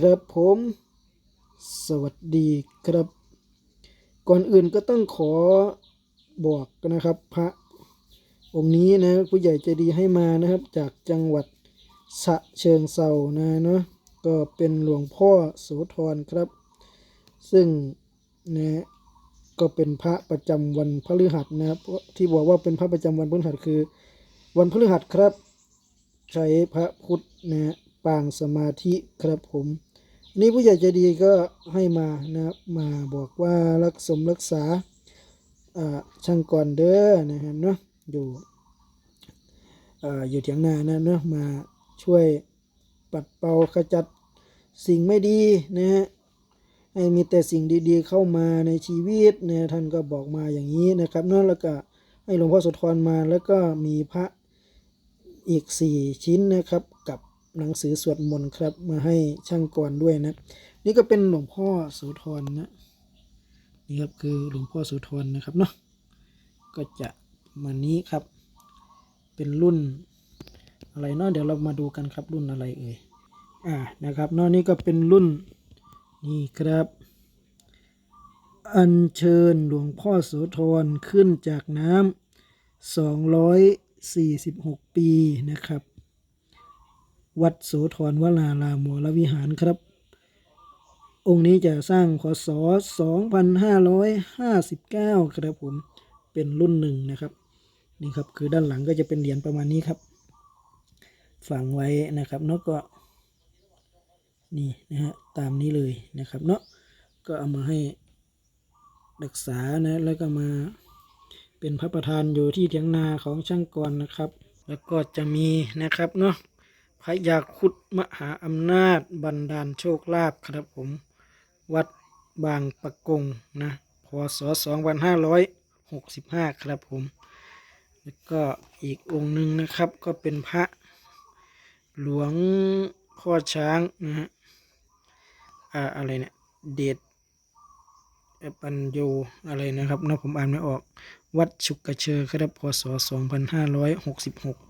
ครับผม สวัสดีครับ ก่อนอื่นก็ต้องขอบอกนะครับพระองค์นี้นะผู้ใหญ่ใจดีให้มานะครับ จากจังหวัดฉะเชิงเซานะเนาะก็เป็นหลวงพ่อโสธรครับ ซึ่งนะก็เป็นพระประจำวันพฤหัสนะครับที่บอกว่าเป็นพระประจำวันพฤหัสคือ วันพฤหัสครับ ใช้พระพุทธนะปางสมาธิครับผม นี้ผู้ใหญ่ใจดีก็ให้มานะครับมาบอกว่ารักสมรักษาช่างก่อนเด้อนะครับเนาะอยู่อยู่เถียงนานะเนาะมาช่วยปัดเป่าขจัดสิ่งไม่ดีนะฮะให้มีแต่สิ่งดีๆเข้ามาในชีวิตนะท่านก็บอกมาอย่างนี้นะครับเนาะแล้วก็ให้หลวงพ่อสุธรมาแล้วก็มีพระอีก 4 ชิ้นนะครับกับ หนังสือสวดมนต์ครับ มาให้ช่างกรด้วยนะ นี่ก็เป็นหลวงพ่อโสธรนะนี่ครับคือหลวงพ่อโสธรนะครับเนาะก็จะมานี้ครับ เป็นรุ่นอะไรเนาะเดี๋ยวเรามาดูกันครับรุ่นอะไรเอ่ยอ่านะครับเนาะนี่ก็เป็นรุ่นนี่ครับ อัญเชิญหลวงพ่อโสธรขึ้นจากน้ำ246 ปีนะครับ วัดโสธรวรารามวรวิหารครับ องค์นี้จะสร้างคศ2559 ครับผมเป็นรุ่นหนึ่งนะครับ นี่ครับคือด้านหลังก็จะเป็นเหรียญประมาณนี้ครับฝังไว้นะครับเนาะก็นี่นะฮะตามนี้เลยนะครับเนาะก็เอามาให้รักษานะแล้วก็มาเป็นพระประธานอยู่ที่เถียงนาของช่างกรนะครับ แล้วก็จะมีนะครับเนาะ พระยาคุดมหาอำนาจบันดาลโชคลาภครับผม วัดบางปะกงนะพศ2565 ครับผม แล้วก็อีกองค์หนึ่งนะครับก็เป็นพระหลวงพ่อช้างนะฮะอ่าอะไรเนี่ยเดชปัญโยอะไรนะครับนะผมอ่านไม่ออก วัดชุกกระเชอครับพศ2566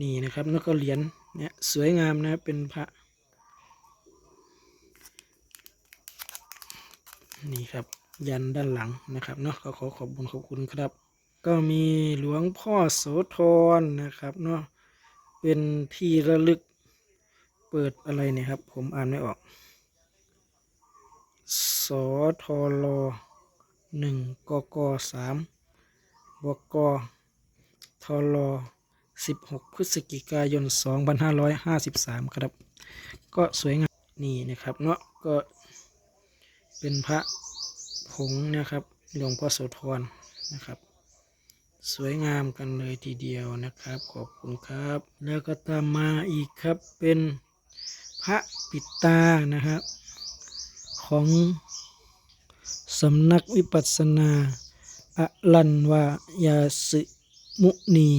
นี่นะครับแล้วก็เหรียญเนี่ยสวยงามนะเป็นพระนี่ครับยันด้านหลังนะครับเนาะก็ขอขอบคุณขอบคุณครับ ก็มีหลวงพ่อโสธรนะครับเนาะเป็นที่ระลึกเปิดอะไรเนี่ยครับ ผมอ่านไม่ออกสทลหนึ่งกกสามบกทล สิบหกพฤศจิกายนสองพันห้าร้อยห้าสิบสามครับ ก็สวยงามนี่นะครับเนาะก็เป็นพระผงนะครับหลวงพ่อโสธรนะครับ สวยงามกันเลยทีเดียวนะครับ ขอบคุณครับ แล้วก็ตามมาอีกครับเป็นพระปิดตานะครับ ของสำนักวิปัสสนาอลันวายาสิมุนี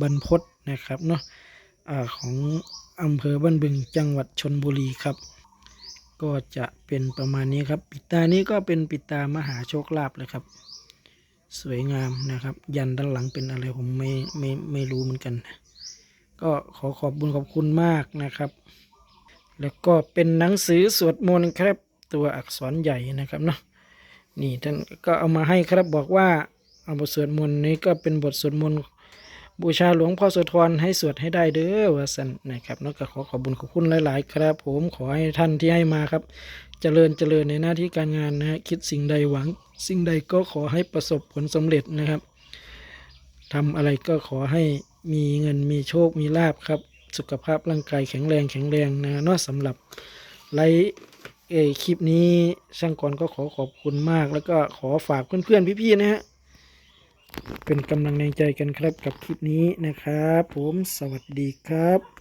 บรรพตนะครับเนาะอของอำเภอบ้านบึงจังหวัดชนบุรีครับ ก็จะเป็นประมาณนี้ครับ ปิดตานี้ก็เป็นปิดตามหาโชคลาภเลยครับ สวยงามนะครับ ยันด้านหลังเป็นอะไรผมไม่ไม่ไม่รู้เหมือนกัน ก็ขอขอบบุญขอบคุณมากนะครับ แล้วก็เป็นหนังสือสวดมนต์ครับตัวอักษรใหญ่นะครับเนาะนี่ท่านก็เอามาให้ครับบอกว่าเอาบทสวดมนต์นี้ก็เป็นบทสวดมนต์ บูชาหลวงพ่อโสธรให้สวดให้ได้เด้อว่าสันนะครับแล้วก็ขอขอบุญขอบคุณหลาย ๆ ครับ ผมขอให้ท่านที่ให้มาครับ เจริญเจริญในหน้าที่การงานนะฮะคิดสิ่งใดหวัง สิ่งใดก็ขอให้ประสบผลสำเร็จนะครับทำอะไรก็ขอให้มีเงินมีโชคมีลาบครับ สุขภาพร่างกายแข็งแรงแข็งแรงนะนาะสำหรับไลฟ์เอคลิปนี้ช่างกรก็ขอขอบคุณมาก แล้วก็ขอฝากเพื่อนๆพี่ๆนะฮะ เป็นกำลังใจกันครับกับคลิปนี้นะครับ ผมสวัสดีครับ